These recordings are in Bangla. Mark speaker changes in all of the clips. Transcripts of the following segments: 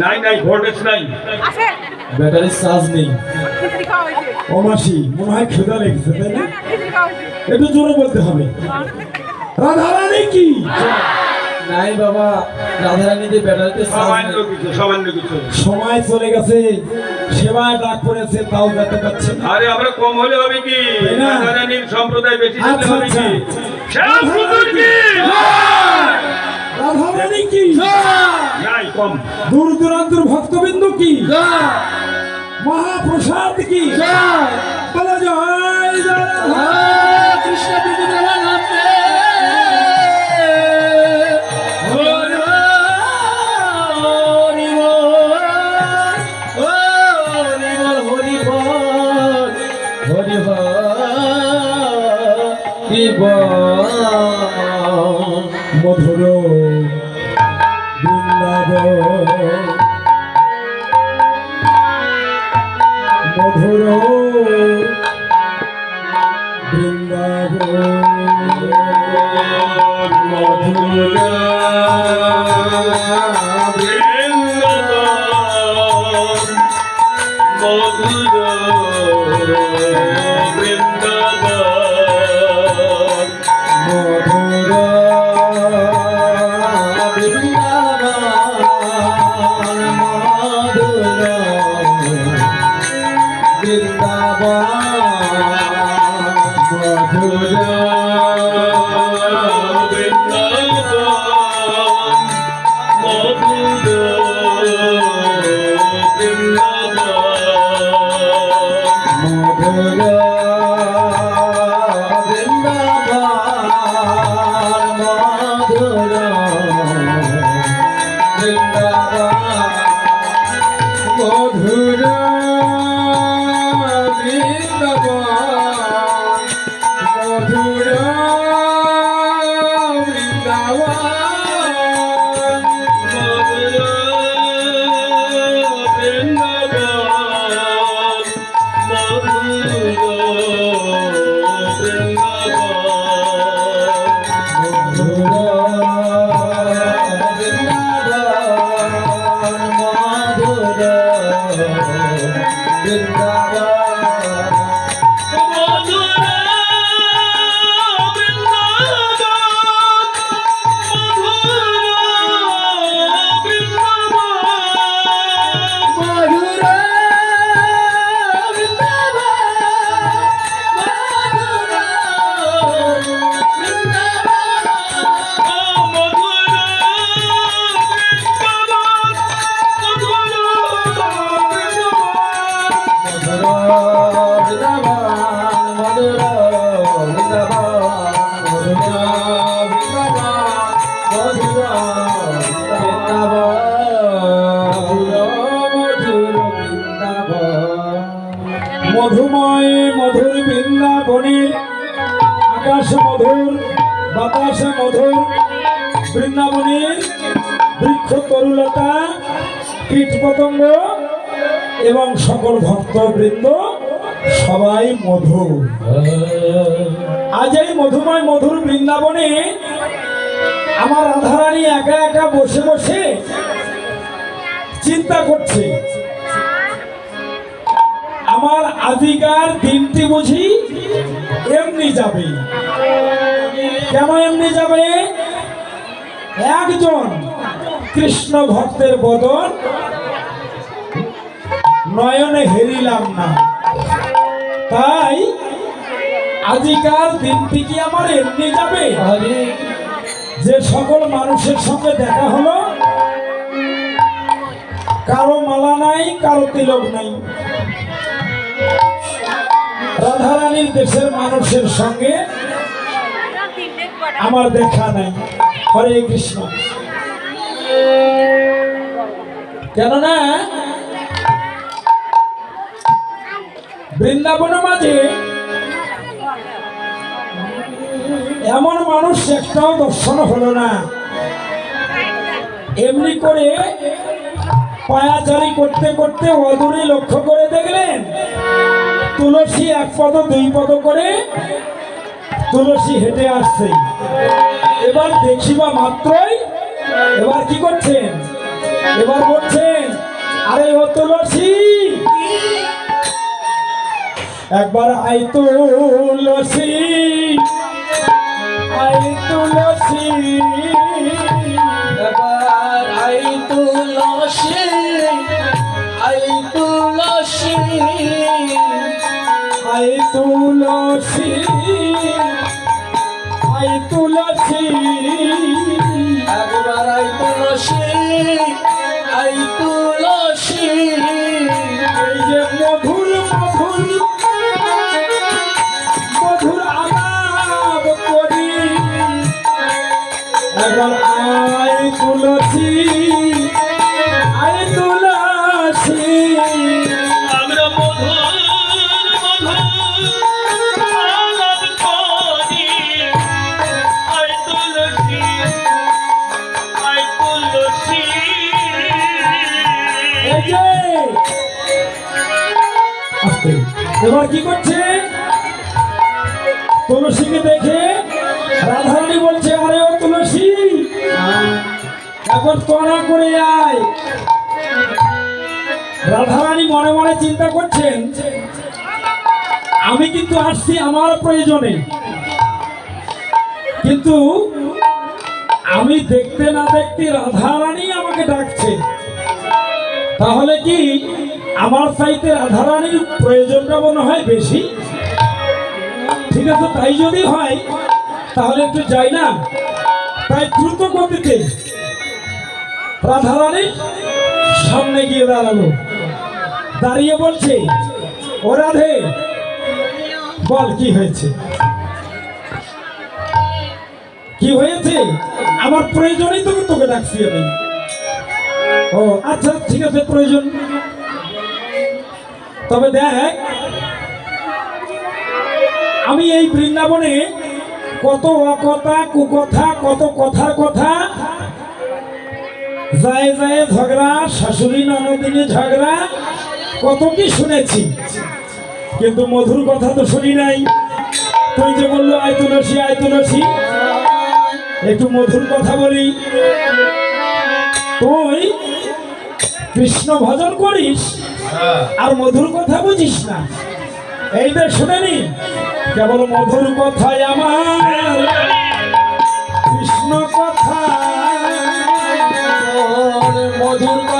Speaker 1: নাই নাই ভোল্টেজ নাই।
Speaker 2: ব্যাটারির চার্জ নেই। অমাসি মনে হয় খেদা লেগেছে তাই না? একটু জোরে বলতে হবে। রাধা রানী কি? নাই বাবা
Speaker 1: রাধারানীদের বেড়াতে
Speaker 2: সময় চলে গেছে সেবায় ডাক পড়েছে তাও যেতে পারছে
Speaker 1: আরে আমরা কম হলে হবে কি? রাধারানীর সম্প্রদায় বেশি হলে
Speaker 2: আচ্ছা,
Speaker 1: হবে
Speaker 2: আচ্ছা।
Speaker 1: কি?
Speaker 2: রাধারানী কি?
Speaker 1: কম।
Speaker 2: দূর দূরান্তর ভক্তবৃন্দ কি? মহাপ্রসাদ কি? বলা যায় মধুর বৃন্দ মধুময় মধুর
Speaker 1: বৃন্দাবনী,
Speaker 3: আকাশ মধুর, বাতাস মধুর, বৃন্দাবনে বৃক্ষ তরুলতা, কীট পতঙ্গ এবং সকল ভক্তবৃন্দ সবাই মধু। আজ এই মধুময় মধুর বৃন্দাবনে আমার রাধারানী একা একা বসে বসে চিন্তা করছে। আজিকার দিনটি বুঝি এমনি যাবে। কেন এমনি যাবে? একজন কৃষ্ণ ভক্তের বদন নয়নে হেরিলাম না। তাই আজিকার দিনটি কি আমার এমনি যাবে? যে সকল মানুষের সঙ্গে দেখা হলো কারও মালা নাই কারও তিলক নাই। রাধারানীর দেশের মানুষের সঙ্গে আমার দেখা নাই। হরে কৃষ্ণ। কেননা বৃন্দাবনের মাঝে এমন মানুষ একটাও দর্শন হলো না। এমনি করে পায়াচারি করতে করতে অদূরে লক্ষ্য করে দেখলেন তুলসী এক পদ, দুই পদ করে তুলসী হেঁটে আসছে। এবার দেখিবা মাত্রই, এবার কি করছেন? এবার বলছেন, আরে ও তুলসী! একবার আই তুলসী আই তুলসী।
Speaker 2: তুলসী আই তুলসী। একবার আই তুলসী আই তুলসী।
Speaker 3: এই যে মধুর মধুর মধুর আলাপ করি। এবার এবার কি করছে? তুলসীকে দেখে রাধারানী বলছে, আরে ও তুলসী এখন কড়া করে আয়। রাধারানী মনে মনে চিন্তা করছেন, আমি কিন্তু আসছি আমার প্রয়োজনে। কিন্তু আমি দেখতে না দেখতে রাধারানী আমাকে ডাকছে। তাহলে কি আমার চাইতে রাধারানীর প্রয়োজনটা মনে হয় বেশি। ঠিক আছে, তাই যদি হয়, তাহলে একটু যাই না? তাই দ্রুত গতিতে রাধারানীর সামনে গিয়ে দাঁড়াল। দাঁড়িয়ে বলছে, ও রাধে, বল, কি হয়েছে? কি হয়েছে? আমার প্রয়োজনই তো তোকে ডাকছি আমি। ও আচ্ছা ঠিক আছে, প্রয়োজন তবে দেখ, আমি এই বৃন্দাবনে কত অকথা, কুকথা, কত কথার কথা, যায় যায় ঝগড়া, শাশুড়ি ননদিনী ঝগড়া, কত কি শুনেছি। কিন্তু মধুর কথা তো শুনি নাই। তুই যে বলল, আয় তুলসী আয় তুলসী। একটু মধুর কথা বলি। তুই কৃষ্ণ ভজন করিস আর মধুর কথা বুঝিস না। এই যে শুনেনি কেবল মধুর কথাই আমার। কৃষ্ণ কথা
Speaker 2: মধুর কথায়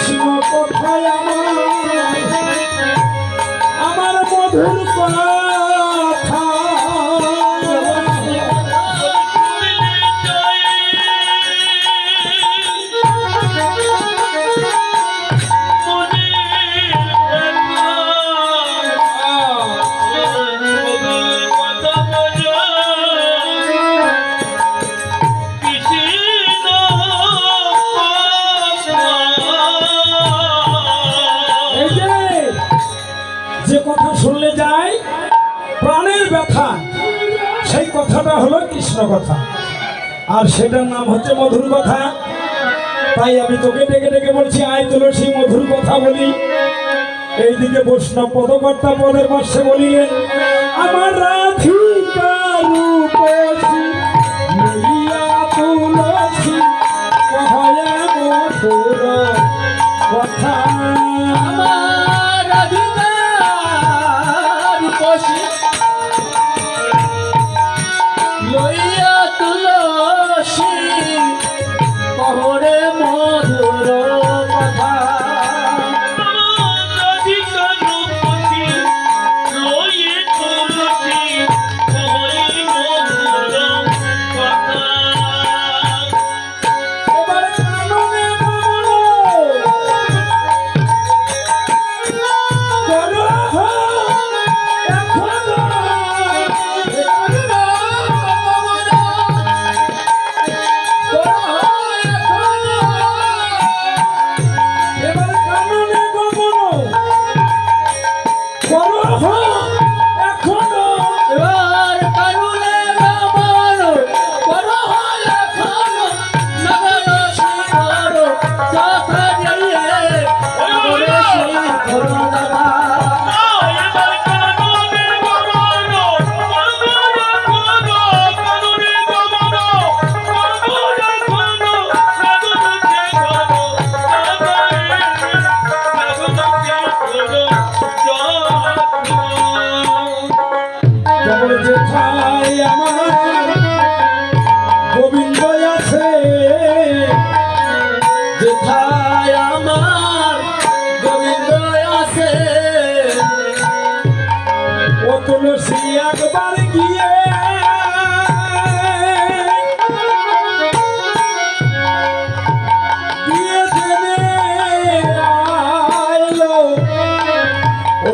Speaker 2: কৃষ্ণ
Speaker 3: কথায় আমার আমার মধুর কথা কথাটা হলো কৃষ্ণ কথা। আর সেটার নাম হচ্ছে মধুর কথা। তাই আমি তোকে ডেকে ডেকে বলছি, আয় তুলসী মধুর কথা বলি। এইদিকে বৈষ্ণব পদকর্তা পদের পাশে বলিলেন, আমার রাধিকা রূপসী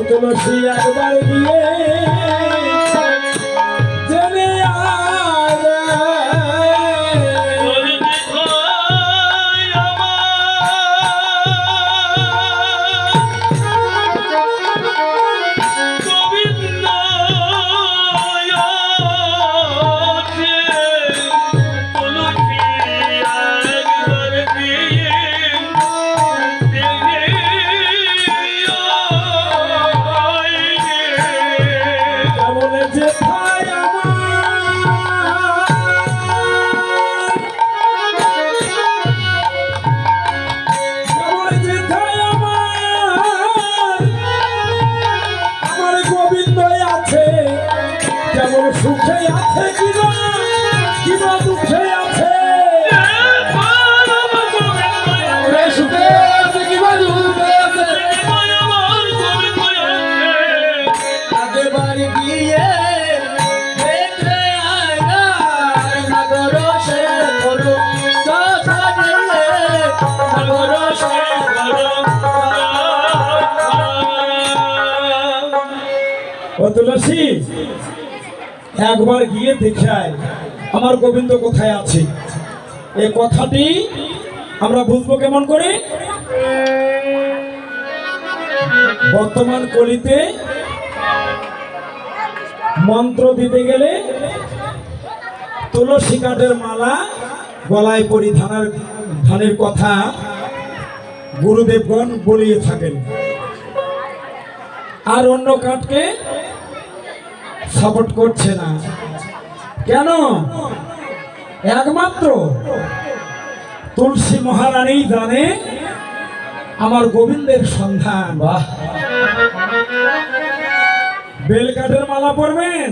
Speaker 3: তুলসী একবার গিয়ে সুখে আছে কিনা কিনা দুঃখে আছে?
Speaker 2: সুখে আছে কিবা দুঃখে আছে। আগে গিয়ে দেখে আয় না
Speaker 3: একবার গিয়ে দেখে আয় আমার গোবিন্দ কোথায় আছে। এই কথাটি আমরা বুঝব কেমন করে? বর্তমান কলিতে মন্ত্র দিতে গেলে তুলসী কাঠের মালা গলায় পরিধানের ধানের কথা গুরুদেবগণ বলিয়ে থাকেন। আর অন্য কাঠকে সাপোর্ট করছে না। কেন? একমাত্র তুলসী মহারানী জানে আমার গোবিন্দের সন্ধান।
Speaker 2: বাহ।
Speaker 3: বেল কাঠের মালা পরবেন,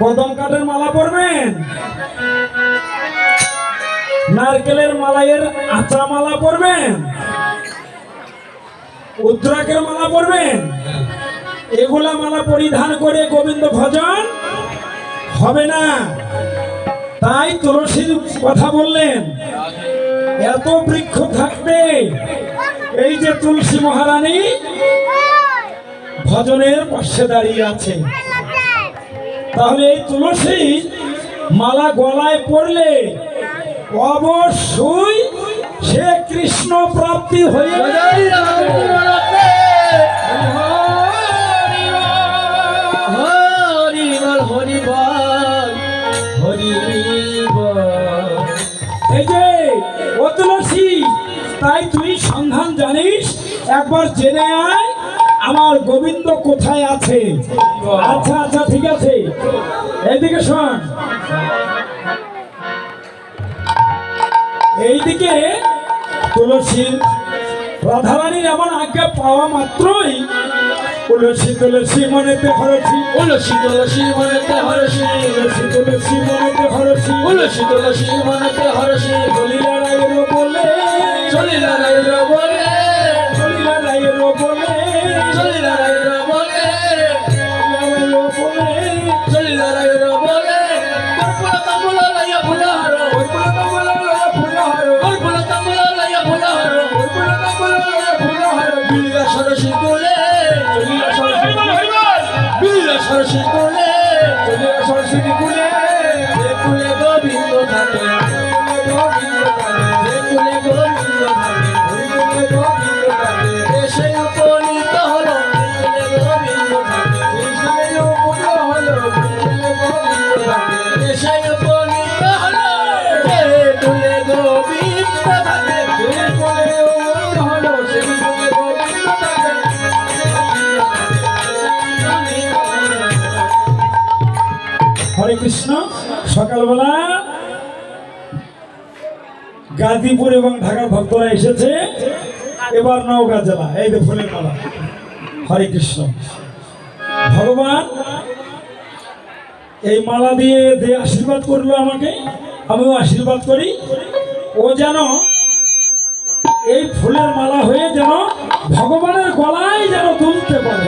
Speaker 3: কদম কাঠের মালা পরবেন, নারকেলের মালাইয়ের আচা মালা পরবেন উদ্রাকের মালা পরবেন এগুলা মালা পরিধান করে গোবিন্দ ভজন হবে না। তাই তুলসীর কথা বললেন, এত বৃক্ষ থাকতে এই যে তুলসী মহারানী ভজনের পাশে দাঁড়িয়ে আছে। তাহলে এই তুলসী মালা গলায় পড়লে অবশ্যই সে কৃষ্ণ প্রাপ্তি হয়ে
Speaker 2: জয়
Speaker 3: একবার জেনে আয় আমার গোবিন্দ কোথায় আছে? আচ্ছা আচ্ছা ঠিক আছে। এইদিকে শোন। এইদিকে তুলসীর রাধারানীর আমার আজ্ঞা পাওয়া মাত্রই তুলসী তুলসী মনেতে হরসি
Speaker 2: তুলসী তুলসী মনেতে হরসি
Speaker 3: তুলসী তুলসী মনেতে হরসি
Speaker 2: তুলসী তুলসী মনেতে হরসি
Speaker 3: দলিলা রায়ের বলে।
Speaker 2: চলিলা রাইর বলে।
Speaker 3: সরস্বতী
Speaker 2: কুলে
Speaker 3: কুলে
Speaker 2: গোবিন্দ থাকে।
Speaker 3: কৃষ্ণ সকালবেলা গাজীপুর এবং ঢাকার ভক্তরা এসেছে। এবার নওগাঁ জেলা, এই যে ফুলের মালা। হরে কৃষ্ণ। ভগবান এই মালা দিয়ে যে আশীর্বাদ করল আমাকে, আমিও আশীর্বাদ করি। ও যেন এই ফুলের মালা হয়ে যেন ভগবানের গলায় যেন তুলতে পারে।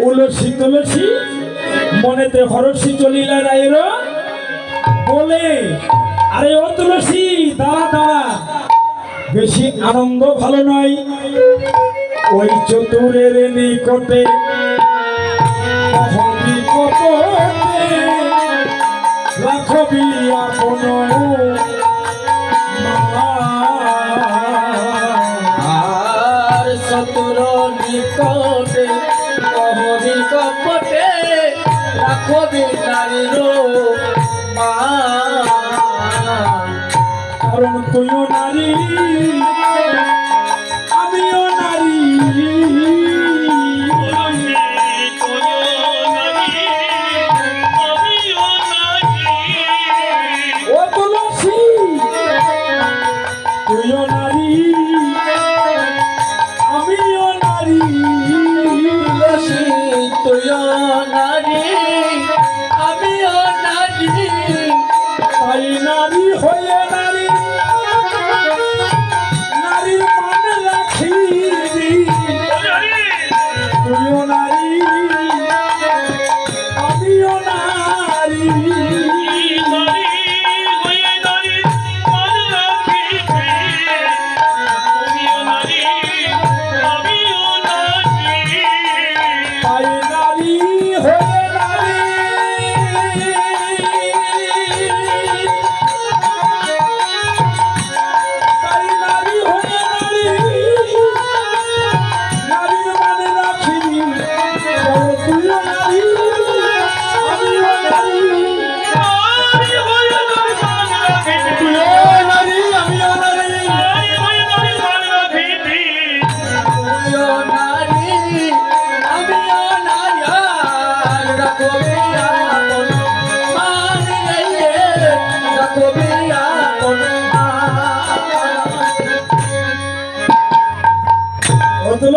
Speaker 3: উলসি তুলসী মনেতে হরসি চলিলা রায়ের বলে, আরে ও তুলসী, দাঁড়া দাঁড়া। বেশি আনন্দ ভালো নয়। ওই চতুরের নিকটে, রাখবি আপন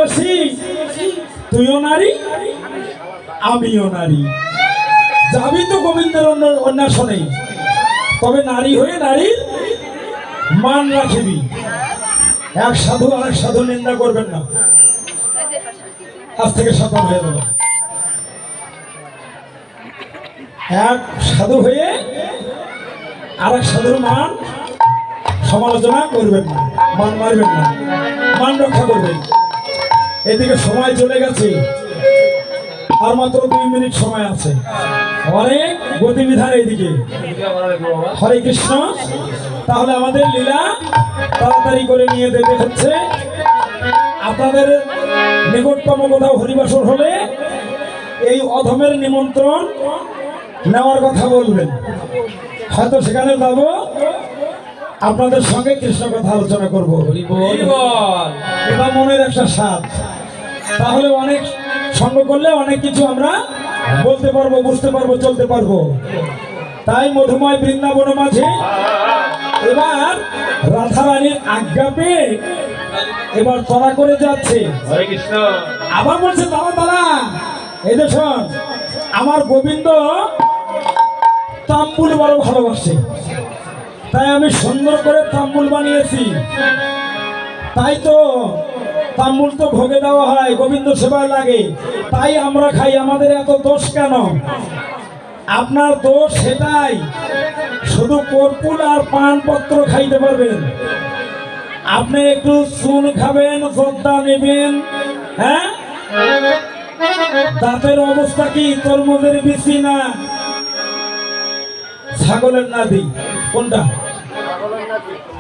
Speaker 3: ও তুইও নারী, আমিও নারী। যাবি তো গোবিন্দের অন্য অন্বেষণে। তবে নারী হয়ে নারীর মান রাখিবি। এক সাধু আরেক সাধু নিন্দা করবেন না। আজ থেকে সকাল হয়ে গেল। এক সাধু হয়ে আরেক সাধুর মান সমালোচনা করবেন না। মান মারবেন না। মান রক্ষা করবেন। এদিকে সময় চলে গেছে। আর মাত্র দুই মিনিট সময় আছে। অনেক গতিবিধান এইদিকে হরে কৃষ্ণ। তাহলে আমাদের লীলা তাড়াতাড়ি করে নিয়ে যেতে হচ্ছে। আপনাদের নিকটতম কোথাও হরিবাসর হলে এই অধমের নিমন্ত্রণ নেওয়ার কথা বলবেন। হয়তো সেখানে যাব। আপনাদের সঙ্গে কৃষ্ণ কথা আলোচনা করব। এটা মনের একটা স্বাদ। তাহলে অনেক সঙ্গ করলে অনেক কিছু আমরা বলতে পারব বুঝতে পারব চলতে পারব। তাই মধুময় বৃন্দাবন মাঝে এবার রাধারানীর আজ্ঞা পেয়ে এবার তরা করে যাচ্ছে। আবার বলছে দাদা দাদা এই যে শোন আমার গোবিন্দ তাম্বুল বড় ভালোবাসে। তাই আমি সুন্দর করে তাম্বুল বানিয়েছি। তাই তো তাম্বুল তো ভোগে দেওয়া হয়, গোবিন্দ সেবায় লাগে। তাই আমরা খাই, আমাদের এত দোষ কেন? আপনার দোষ সেটাই। শুধু কর্পুল আর পানপত্র খাইতে পারবেন। আপনি একটু চুন খাবেন, জর্দা নেবেন হ্যাঁ? দাঁতের অবস্থা কি? তরমুজের বেশি না? ছাগলের নাদি কোনটা?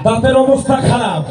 Speaker 3: দাঁতের অবস্থা খারাপ।